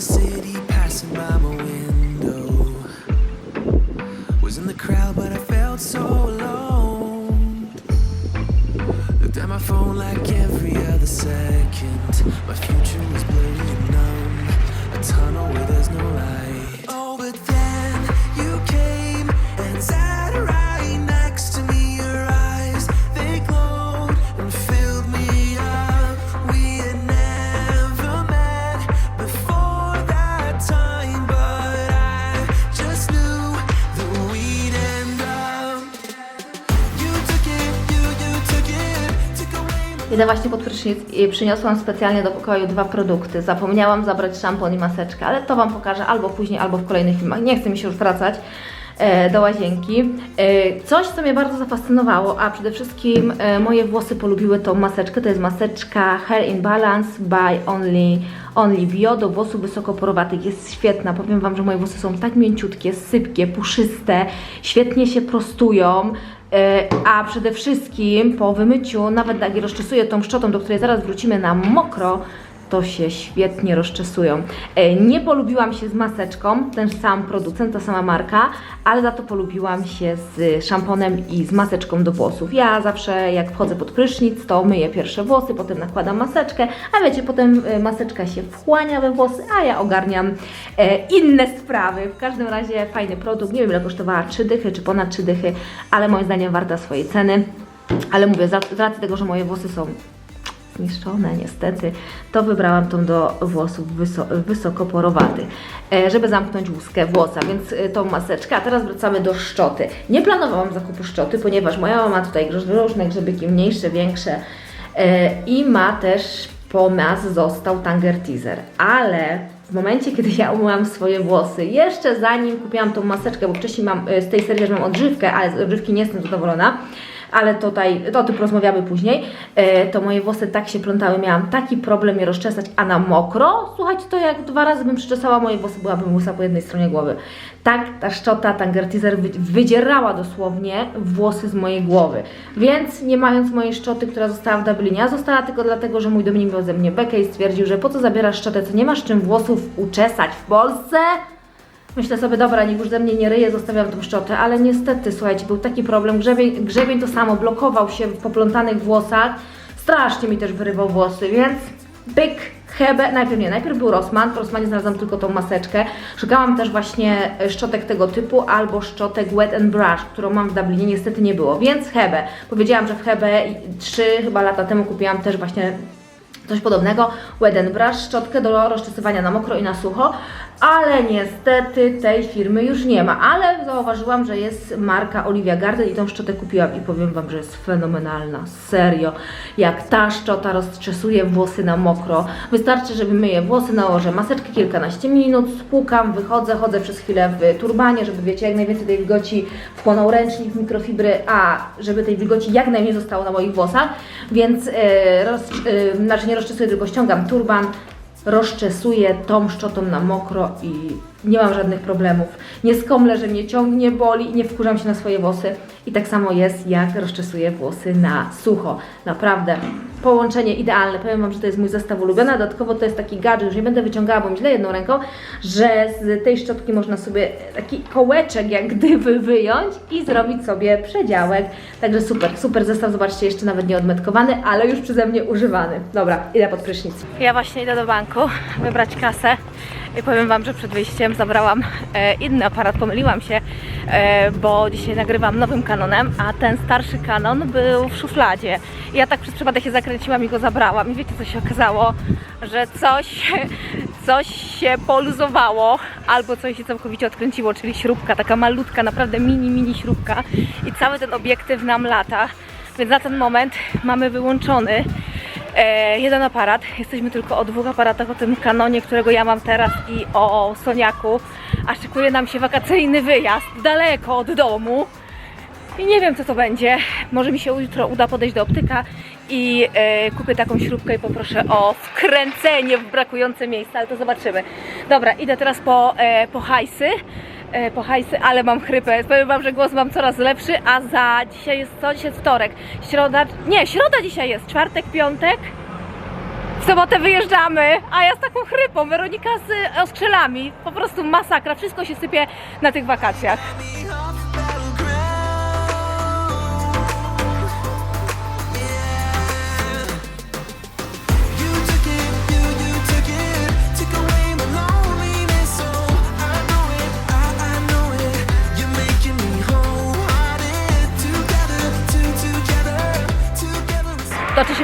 a city passing by my window. Was in the crowd, but I felt so alone. Looked at my phone like every other second. My future was blurry and numb. A tunnel where there's no light. Idę właśnie pod prysznic i przyniosłam specjalnie do pokoju dwa produkty. Zapomniałam zabrać szampon i maseczkę, ale to Wam pokażę albo później, albo w kolejnych filmach. Nie chce mi się już wracać do łazienki. E, coś, co mnie bardzo zafascynowało, a przede wszystkim e, moje włosy polubiły tą maseczkę. To jest maseczka Hair in Balance by Only, Only Bio do włosów wysokoporowatych. Jest świetna. Powiem Wam, że moje włosy są tak mięciutkie, sypkie, puszyste, świetnie się prostują. E, A przede wszystkim po wymyciu, nawet jak rozczesuję tą szczotą, do której zaraz wrócimy na mokro, to się świetnie rozczesują. E, Nie polubiłam się z maseczką, ten sam producent, ta sama marka, ale za to polubiłam się z szamponem i z maseczką do włosów. Ja zawsze jak wchodzę pod prysznic, to myję pierwsze włosy, potem nakładam maseczkę, a wiecie, potem e, maseczka się wchłania we włosy, a ja ogarniam e, inne sprawy. W każdym razie fajny produkt, nie wiem ile kosztowała 3 dychy czy ponad 3 dychy, ale moim zdaniem warta swojej ceny. Ale mówię, z racji tego, że moje włosy są zniszczone niestety, to wybrałam tą do włosów wyso e, żeby zamknąć łuskę włosa, więc e, tą maseczkę. A teraz wracamy do szczoty. Nie planowałam zakupu szczoty, ponieważ moja mama ma tutaj różne grzybyki, mniejsze, większe e, i ma też po nas został Tanger Teaser, ale w momencie, kiedy ja umyłam swoje włosy, jeszcze zanim kupiłam tą maseczkę, bo wcześniej mam z tej serii że mam odżywkę, ale z odżywki nie jestem zadowolona, ale tutaj, to o tym porozmawiamy później, e, to moje włosy tak się plątały, miałam taki problem je rozczesać, a na mokro, słuchajcie, to jak dwa razy bym przyczesała moje włosy, byłabym łysa po jednej stronie głowy. Tak ta szczota Tanger Teaser wy- wydzierała dosłownie włosy z mojej głowy. Więc nie mając mojej szczoty, która została w Dublinie, została tylko dlatego, że mój Dominik miał ze mnie bekę i stwierdził, że po co zabierasz szczotę, co nie masz czym włosów uczesać w Polsce? Myślę sobie, dobra, niech już ze mnie nie ryje, zostawiam tą szczotę, ale niestety, słuchajcie, był taki problem, grzebień, grzebień to samo, blokował się w poplątanych włosach, strasznie mi też wyrywał włosy, więc byk, Hebe, najpierw nie, najpierw był Rossmann, w Rossmanie znalazłam tylko tą maseczkę, szukałam też właśnie szczotek tego typu, albo szczotek Wet and Brush, którą mam w Dublinie, niestety nie było, więc Hebe, powiedziałam, że w Hebe trzy chyba lata temu kupiłam też właśnie coś podobnego, Wet and Brush, szczotkę do rozczesywania na mokro i na sucho, ale niestety tej firmy już nie ma, ale zauważyłam, że jest marka Olivia Garden i tą szczotę kupiłam i powiem Wam, że jest fenomenalna, serio, jak ta szczota rozczesuje włosy na mokro, wystarczy, żeby myję włosy, nałożę maseczkę kilkanaście minut, spłukam, wychodzę, chodzę przez chwilę w turbanie, żeby wiecie, jak najwięcej tej wilgoci wchłonął ręcznik, mikrofibry, a żeby tej wilgoci jak najmniej zostało na moich włosach, więc e, roz, e, znaczy nie rozczesuję, tylko ściągam turban, rozczesuję tą szczotą na mokro i nie mam żadnych problemów. Nie skomlę, że mnie ciągnie, boli, nie wkurzam się na swoje włosy. I tak samo jest, jak rozczesuję włosy na sucho. Naprawdę, połączenie idealne. Powiem Wam, że to jest mój zestaw ulubiony, dodatkowo to jest taki gadżet, już nie będę wyciągała, bo mi źle jedną ręką, że z tej szczotki można sobie taki kołeczek jak gdyby wyjąć i zrobić sobie przedziałek. Także super, super zestaw, zobaczcie, jeszcze nawet nie odmetkowany, ale już przeze mnie używany. Dobra, idę pod prysznic. Ja właśnie idę do banku wybrać kasę i powiem Wam, że przed wyjściem zabrałam e, inny aparat, pomyliłam się, e, bo dzisiaj nagrywam nowym Canonem, a ten starszy Canon był w szufladzie. I ja tak przez przypadek się zakręciłam i go zabrałam. I wiecie co się okazało, że coś, coś się poluzowało albo coś się całkowicie odkręciło, czyli śrubka, taka malutka, naprawdę mini, mini śrubka. I cały ten obiektyw nam lata, więc na ten moment mamy wyłączony e, jeden aparat. Jesteśmy tylko o dwóch aparatach, o tym kanonie, którego ja mam teraz i o Soniaku, a szykuje nam się wakacyjny wyjazd daleko od domu. I nie wiem co to będzie. Może mi się jutro uda podejść do optyka i e, kupię taką śrubkę i poproszę o wkręcenie w brakujące miejsca, ale to zobaczymy. Dobra, idę teraz po, e, po hajsy. E, po hajsy, ale mam chrypę. Powiem Wam, że głos mam coraz lepszy, a za dzisiaj jest co? Dzisiaj jest wtorek. Środa, nie, środa dzisiaj jest. Czwartek, piątek. W sobotę wyjeżdżamy, a ja z taką chrypą, Weronika z ostrzelami. Po prostu masakra, wszystko się sypie na tych wakacjach.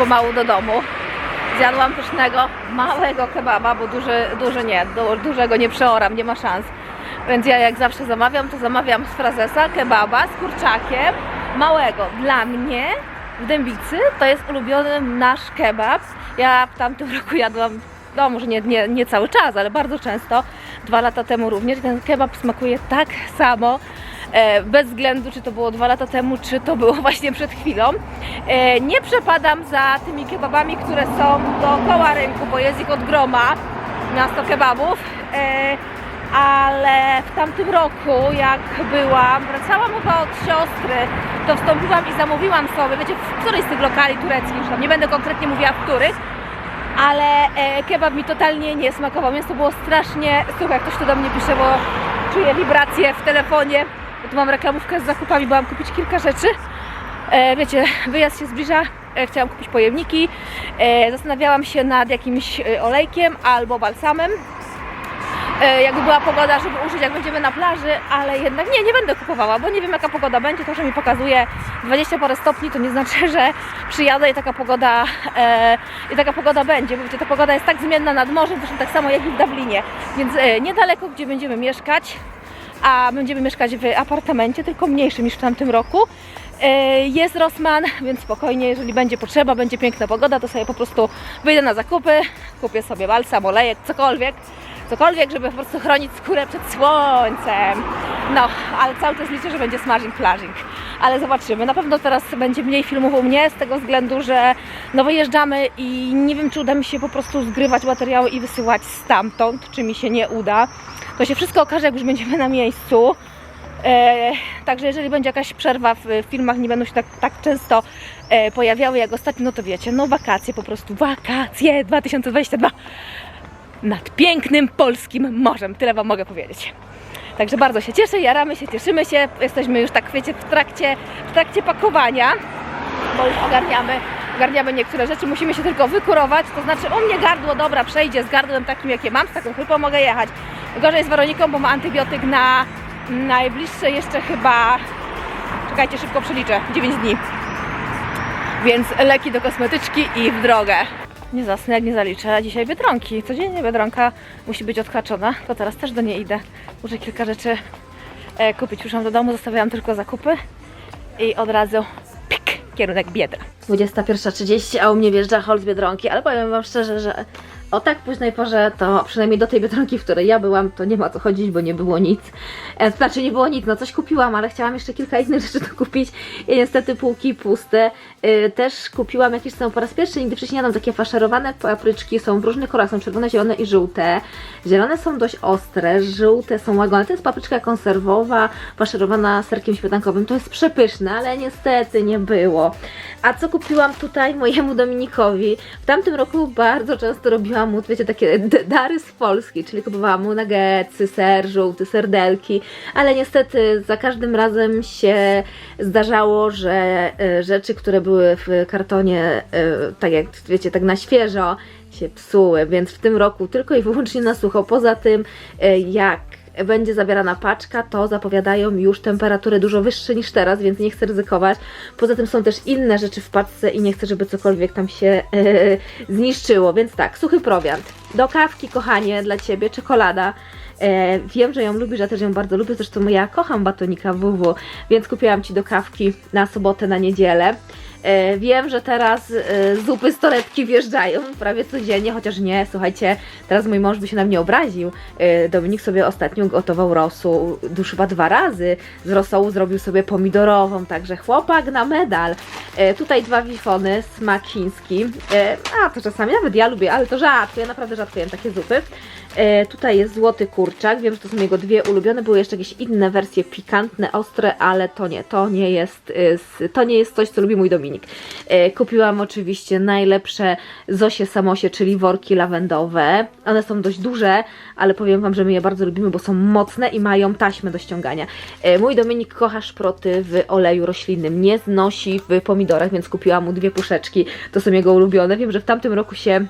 Pomału do domu. Zjadłam pysznego, małego kebaba, bo duży, duży nie, du, dużego nie przeoram, nie ma szans. Więc ja jak zawsze zamawiam, to zamawiam z frazesa kebaba z kurczakiem, małego. Dla mnie w Dębicy to jest ulubiony nasz kebab. Ja w tamtym roku jadłam, no może nie, nie, nie cały czas, ale bardzo często, dwa lata temu również. Ten kebab smakuje tak samo, bez względu czy to było dwa lata temu, czy to było właśnie przed chwilą. E, nie przepadam za tymi kebabami, które są dookoła rynku, bo jest ich od groma, miasto kebabów. E, ale w tamtym roku, jak byłam, wracałam chyba od siostry, to wstąpiłam i zamówiłam sobie, wiecie, w którejś z tych lokali tureckich, już tam nie będę konkretnie mówiła w których, ale e, kebab mi totalnie nie smakował, więc to było strasznie, słuchaj, ktoś tu do mnie pisze, bo czuję wibracje w telefonie, tu mam reklamówkę z zakupami, byłam kupić kilka rzeczy, e, wiecie, wyjazd się zbliża, e, chciałam kupić pojemniki, e, zastanawiałam się nad jakimś e, olejkiem albo balsamem, e, jakby była pogoda, żeby użyć jak będziemy na plaży, ale jednak nie, nie będę kupowała, bo nie wiem jaka pogoda będzie, to, że mi pokazuje 20 parę stopni, to nie znaczy, że przyjadę i taka pogoda e, i taka pogoda będzie, bo wiecie, ta pogoda jest tak zmienna nad morzem, zresztą tak samo jak i w Dublinie, więc e, niedaleko, gdzie będziemy mieszkać, a będziemy mieszkać w apartamencie, tylko mniejszym niż w tamtym roku. E, Jest Rossmann, więc spokojnie, jeżeli będzie potrzeba, będzie piękna pogoda, to sobie po prostu wyjdę na zakupy, kupię sobie balsam, olejek, cokolwiek, cokolwiek, żeby po prostu chronić skórę przed słońcem. No, ale cały czas liczę, że będzie smashing, flashing. Ale zobaczymy. Na pewno teraz będzie mniej filmów u mnie z tego względu, że no wyjeżdżamy i nie wiem, czy uda mi się po prostu zgrywać materiały i wysyłać stamtąd, czy mi się nie uda. To się wszystko okaże, jak już będziemy na miejscu. E, także jeżeli będzie jakaś przerwa w, w filmach, nie będą się tak, tak często e, pojawiały jak ostatnio, no to wiecie, no wakacje po prostu, wakacje 2022 nad pięknym polskim morzem, tyle Wam mogę powiedzieć. Także bardzo się cieszę, jaramy się, cieszymy się, jesteśmy już tak, wiecie, w trakcie, w trakcie pakowania, bo już ogarniamy, ogarniamy niektóre rzeczy, musimy się tylko wykurować, to znaczy u mnie gardło, dobra, przejdzie z gardłem takim, jakie mam, z taką chrypą mogę jechać. Gorzej z Weroniką, bo ma antybiotyk na najbliższe jeszcze chyba, czekajcie, szybko przeliczę, 9 dni. Więc leki do kosmetyczki i w drogę. Nie zasnę, jak nie zaliczę. Dzisiaj Biedronki. Codziennie Biedronka musi być odhaczona. To teraz też do niej idę. Muszę kilka rzeczy e, kupić. Przyszłam do domu, zostawiałam tylko zakupy i od razu pik, kierunek Biedra. 21.30, a u mnie wjeżdża hol z Biedronki, ale powiem Wam szczerze, że o tak późnej porze, to przynajmniej do tej Biedronki, w której ja byłam, to nie ma co chodzić, bo nie było nic. E, Znaczy nie było nic, no coś kupiłam, ale chciałam jeszcze kilka innych rzeczy dokupić i niestety półki puste. E, Też kupiłam jakieś są po raz pierwszy, nigdy wcześniej jadłam takie faszerowane papryczki, są w różnych kolorach, są czerwone, zielone i żółte. Zielone są dość ostre, żółte są łagodne. To jest papryczka konserwowa, faszerowana serkiem śmietankowym. To jest przepyszne, ale niestety nie było. A co kupiłam tutaj mojemu Dominikowi? W tamtym roku bardzo często robiłam mu, wiecie, takie dary z Polski, czyli kupowałam mu nuggetsy, ser żółty, serdelki, ale niestety za każdym razem się zdarzało, że e, rzeczy, które były w kartonie, e, tak jak wiecie, tak na świeżo, się psuły, więc w tym roku tylko i wyłącznie na sucho. Poza tym, e, jak będzie zabierana paczka, to zapowiadają już temperatury dużo wyższe niż teraz, więc nie chcę ryzykować. Poza tym są też inne rzeczy w paczce i nie chcę, żeby cokolwiek tam się e, zniszczyło. Więc tak, suchy prowiant. Do kawki, kochanie, dla Ciebie czekolada. E, wiem, że ją lubisz, ja też ją bardzo lubię, zresztą ja kocham batonika WW, więc kupiłam Ci do kawki na sobotę, na niedzielę. E, wiem, że teraz e, zupy z torebki wjeżdżają prawie codziennie, chociaż nie, słuchajcie, teraz mój mąż by się na mnie obraził. E, Dominik sobie ostatnio gotował rosół, już chyba dwa razy. Z rosołu zrobił sobie pomidorową, także chłopak na medal. E, tutaj dwa wifony, smak. E, a, to czasami nawet ja lubię, ale to rzadko, ja naprawdę rzadko jem takie zupy. E, tutaj jest złoty kurczak, wiem, że to są jego dwie ulubione, były jeszcze jakieś inne wersje pikantne, ostre, ale to nie, to nie jest, e, to nie jest coś, co lubi mój Dominik. E, kupiłam oczywiście najlepsze Zosie Samosie, czyli worki lawendowe. One są dość duże, ale powiem Wam, że my je bardzo lubimy, bo są mocne i mają taśmę do ściągania. Mój Dominik kocha szproty w oleju roślinnym, nie znosi w pomidorach, więc kupiłam mu dwie puszeczki. To są jego ulubione. Wiem, że w tamtym roku się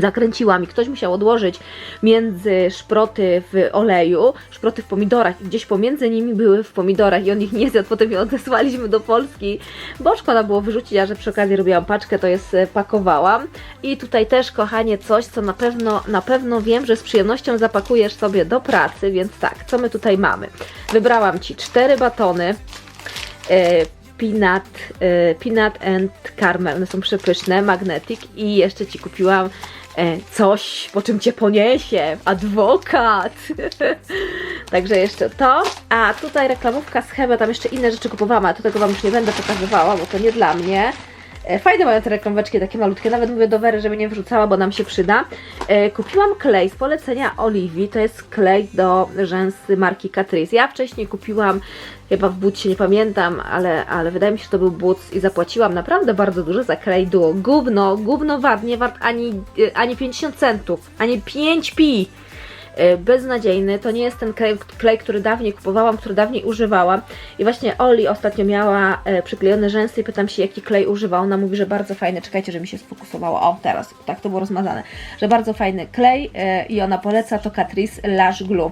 zakręciłam i ktoś musiał odłożyć między szproty w oleju, szproty w pomidorach i gdzieś pomiędzy nimi były w pomidorach i on ich nie zjadł, potem je odesłaliśmy do Polski, bo szkoda było wyrzucić, a że przy okazji robiłam paczkę, to je e, pakowałam i tutaj też kochanie coś, co na pewno, na pewno wiem, że z przyjemnością zapakujesz sobie do pracy, więc tak, co my tutaj mamy? Wybrałam Ci cztery batony, e, peanut, e, peanut and caramel, one są przepyszne, magnetic i jeszcze Ci kupiłam e, coś, po czym Cię poniesie, adwokat. Także jeszcze to, a tutaj reklamówka z Hebe, tam jeszcze inne rzeczy kupowałam, ale to tego Wam już nie będę pokazywała, bo to nie dla mnie. E, Fajne mają te reklamóweczki, takie malutkie, nawet mówię do Wery, żeby nie wrzucała, bo nam się przyda. E, Kupiłam klej z polecenia Oliwii, to jest klej do rzęsy marki Catrice. Ja wcześniej kupiłam chyba w Butcie, nie pamiętam, ale, ale wydaje mi się, że to był Boots i zapłaciłam naprawdę bardzo dużo za klej duo. Gówno, gówno wart, nie wart ani, e, ani 50 centów, ani 5 pi. E, Beznadziejny, to nie jest ten klej, klej, który dawniej kupowałam, który dawniej używałam. I właśnie Oli ostatnio miała e, przyklejone rzęsy i pytam się, jaki klej używa. Ona mówi, że bardzo fajny, czekajcie, że mi się sfokusowało. O, teraz, tak to było rozmazane. Że bardzo fajny klej e, i ona poleca to Catrice Lash Glue.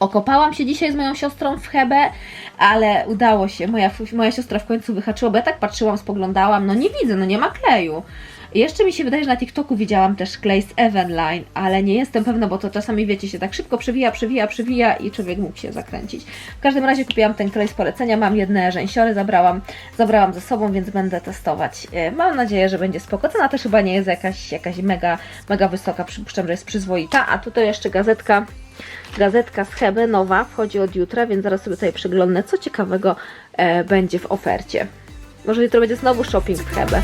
Okopałam się dzisiaj z moją siostrą w Hebę, ale udało się. Moja, moja siostra w końcu wyhaczyła, bo ja tak patrzyłam, spoglądałam, no nie widzę, no nie ma kleju. Jeszcze mi się wydaje, że na TikToku widziałam też klej z Evenline, ale nie jestem pewna, bo to czasami wiecie się tak szybko przewija, przewija, przewija i człowiek mógł się zakręcić. W każdym razie kupiłam ten klej z polecenia, mam jedne rzęsiory, zabrałam, zabrałam ze sobą, więc będę testować. E, Mam nadzieję, że będzie spoko. Też chyba nie jest jakaś, jakaś mega, mega wysoka, przypuszczam, że jest przyzwoita. A tutaj jeszcze gazetka gazetka z Hebe nowa, wchodzi od jutra, więc zaraz sobie tutaj przeglądnę, co ciekawego e, będzie w ofercie. Może jutro będzie znowu shopping w Hebe.